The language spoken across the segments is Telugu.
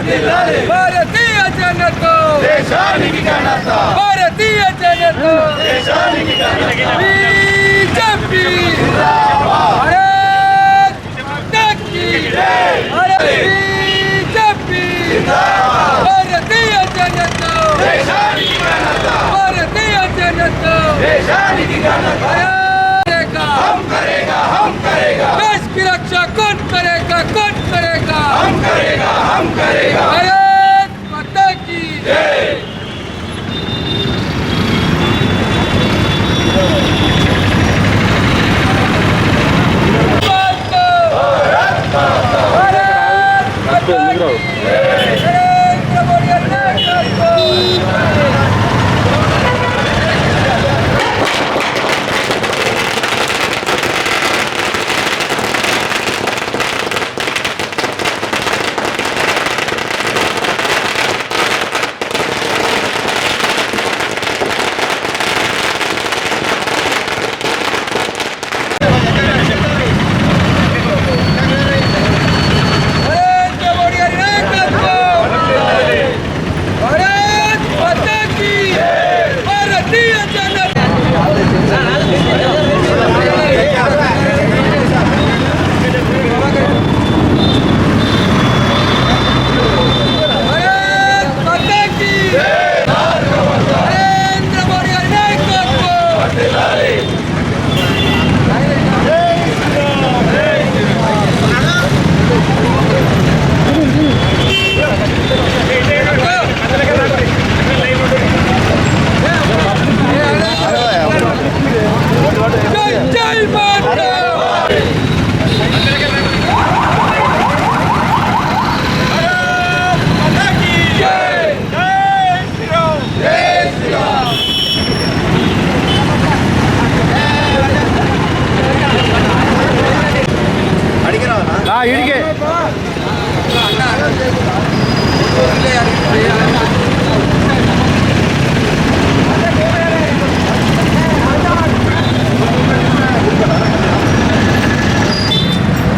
భారతీయ జనతా దేశానికి ఘనత భారతీయ జనతా దేశానికి ఘనత బీజేపీ భారత్ మాతా కీ భారత్ బీజేపీ భారతీయ జనతా దేశానికి ఘనత భారతీయ జనతా Bravo.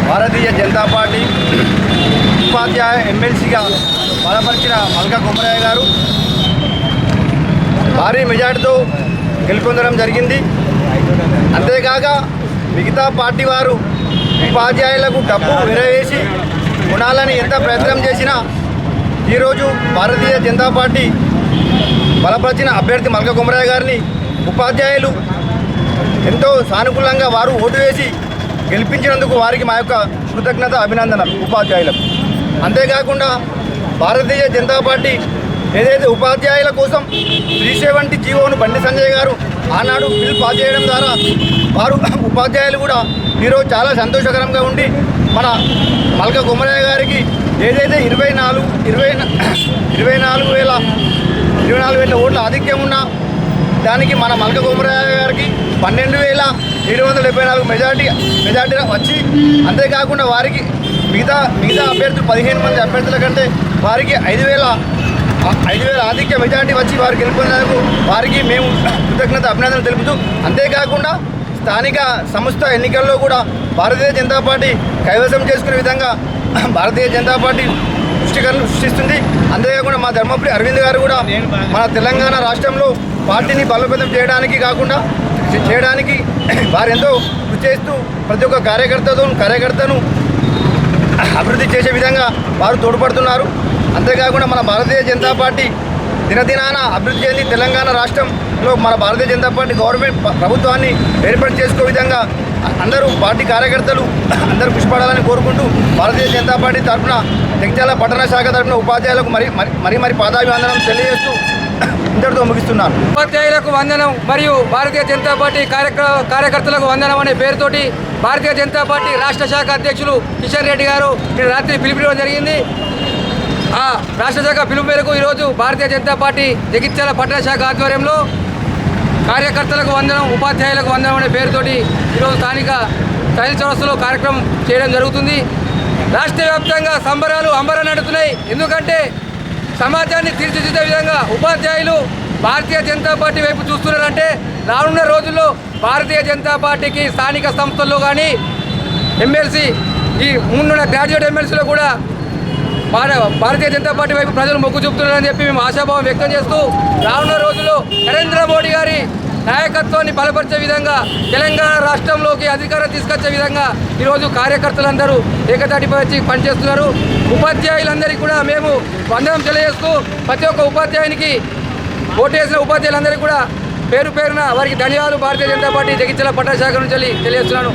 భారతీయ జనతా పార్టీ ఉపాధ్యాయ ఎమ్మెల్సీగా బలపరిచిన మల్కా కుమరయ్య గారు భారీ మెజార్టీతో గెలుపొందడం జరిగింది. అంతేకాక మిగతా పార్టీ వారు ఉపాధ్యాయులకు డబ్బు విరవేసి కొనాలని ఎంత ప్రయత్నం చేసినా ఈరోజు భారతీయ జనతా పార్టీ బలపరిచిన అభ్యర్థి మల్క కుమరయ్య గారిని ఉపాధ్యాయులు ఎంతో సానుకూలంగా వారు ఓటు వేసి గెలిపించినందుకు వారికి మా యొక్క కృతజ్ఞత అభినందనలు ఉపాధ్యాయులకు. అంతేకాకుండా భారతీయ జనతా పార్టీ ఏదైతే ఉపాధ్యాయుల కోసం త్రీ సెవెంటీ జీవోను బండి సంజయ్ గారు ఆనాడు బిల్ పాస్ చేయడం ద్వారా వారు ఉపాధ్యాయులు కూడా ఈరోజు చాలా సంతోషకరంగా ఉండి మన మల్క కుమరయ్య గారికి ఏదైతే ఇరవై నాలుగు ఇరవై ఇరవై నాలుగు వేల ఇరవై నాలుగు వేల ఓట్ల ఆధిక్యం ఉన్న దానికి మన మల్క కుమరయ్య గారికి పన్నెండు వేల ఏడు వందల డెబ్బై నాలుగు మెజార్టీ మెజార్టీ వచ్చి అంతేకాకుండా వారికి మిగతా మిగతా అభ్యర్థులు పదిహేను మంది అభ్యర్థుల కంటే వారికి ఐదు వేల ఐదు వేల ఆధిక్య మెజార్టీ వచ్చి వారు గెలుపొందేందుకు వారికి మేము కృతజ్ఞత అభినందనలు తెలుపుతూ అంతేకాకుండా స్థానిక సంస్థ ఎన్నికల్లో కూడా భారతీయ జనతా పార్టీ కైవసం చేసుకునే విధంగా భారతీయ జనతా పార్టీ సృష్టికరణ సృష్టిస్తుంది. అంతేకాకుండా మా ధర్మపురి అరవింద్ గారు కూడా మన తెలంగాణ రాష్ట్రంలో పార్టీని బలోపేతం చేయడానికి కాకుండా చేయడానికి వారెంతో కృషి చేస్తూ ప్రతి ఒక్క కార్యకర్తతో కార్యకర్తను అభివృద్ధి చేసే విధంగా వారు తోడ్పడుతున్నారు. అంతేకాకుండా మన భారతీయ జనతా పార్టీ దినదినాన అభివృద్ధి చెంది తెలంగాణ రాష్ట్రంలో మన భారతీయ జనతా పార్టీ గవర్నమెంట్ ప్రభుత్వాన్ని ఏర్పాటు చేసుకో విధంగా అందరూ పార్టీ కార్యకర్తలు అందరూ కృషిపడాలని కోరుకుంటూ భారతీయ జనతా పార్టీ తరఫున జగిత్యాల పట్టణ శాఖ తరఫున ఉపాధ్యాయులకు మరి మరి మరి పాదాభివందనం తెలియజేస్తూ ఇంతటితో ముగిస్తున్నారు ఉపాధ్యాయులకు వందనం మరియు భారతీయ జనతా పార్టీ కార్యక్ర కార్యకర్తలకు వందనం అనే పేరుతోటి భారతీయ జనతా పార్టీ రాష్ట్ర శాఖ అధ్యక్షులు కిషన్ రెడ్డి గారు రాత్రి పిలిపించడం జరిగింది. ఆ రాష్ట్ర శాఖ పిలుపు మేరకు ఈరోజు భారతీయ జనతా పార్టీ జగిత్యాల పట్టణ శాఖ ఆధ్వర్యంలో కార్యకర్తలకు వందనం ఉపాధ్యాయులకు వందనం అనే పేరుతోటి ఈరోజు స్థానిక తైల చౌరస్తలో కార్యక్రమం చేయడం జరుగుతుంది. రాష్ట్ర వ్యాప్తంగా సంబరాలు అంబరం నడుతున్నాయి ఎందుకంటే సమాజాన్ని తీర్చిదిద్దే విధంగా ఉపాధ్యాయులు భారతీయ జనతా పార్టీ వైపు చూస్తున్నారంటే రానున్న రోజుల్లో భారతీయ జనతా పార్టీకి స్థానిక సంస్థల్లో కానీ ఎమ్మెల్సీ ఈ ముందున్న గ్రాడ్యుయేట్ ఎమ్మెల్సీలో కూడా భారతీయ జనతా పార్టీ వైపు ప్రజలు మొగ్గు చూపుతున్నారని చెప్పి మేము ఆశాభావం వ్యక్తం చేస్తూ రానున్న రోజుల్లో నరేంద్ర మోడీ గారి నాయకత్వాన్ని బలపరిచే విధంగా తెలంగాణ రాష్ట్రంలోకి అధికారం తీసుకొచ్చే విధంగా ఈరోజు కార్యకర్తలందరూ ఏకతాటిపై వచ్చి పనిచేస్తున్నారు. ఉపాధ్యాయులందరికీ కూడా మేము వందనం తెలియజేస్తూ ప్రతి ఒక్క ఉపాధ్యాయునికి ఓటు వేసిన ఉపాధ్యాయులందరికీ కూడా పేరు పేరున వారికి ధన్యవాదాలు. భారతీయ జనతా పార్టీ జగిత్యాల పట్టణ శాఖ నుంచి తెలియజేస్తున్నాను.